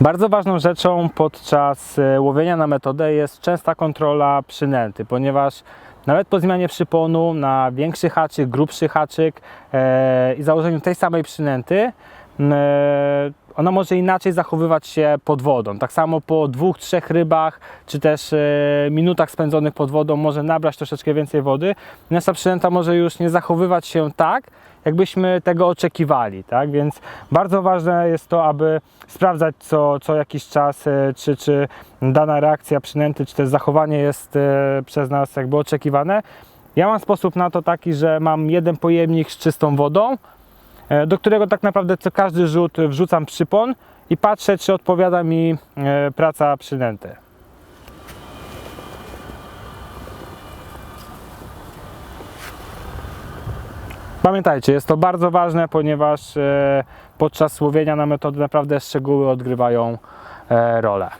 Bardzo ważną rzeczą podczas e, łowienia na metodę jest częsta kontrola przynęty, ponieważ nawet po zmianie przyponu na większy haczyk, grubszy haczyk e, i założeniu tej samej przynęty, e, ona może inaczej zachowywać się pod wodą. Tak samo po dwóch, trzech rybach, czy też e, minutach spędzonych pod wodą może nabrać troszeczkę więcej wody. Nasza przynęta może już nie zachowywać się tak, jakbyśmy tego oczekiwali, tak? Więc bardzo ważne jest to, aby sprawdzać co, co jakiś czas, e, czy, czy dana reakcja przynęty, czy też zachowanie jest e, przez nas jakby oczekiwane. Ja mam sposób na to taki, że mam jeden pojemnik z czystą wodą, do którego tak naprawdę co każdy rzut wrzucam przypon i patrzę, czy odpowiada mi e, praca przynęty. Pamiętajcie, jest to bardzo ważne, ponieważ e, podczas łowienia na metody naprawdę szczegóły odgrywają e, rolę.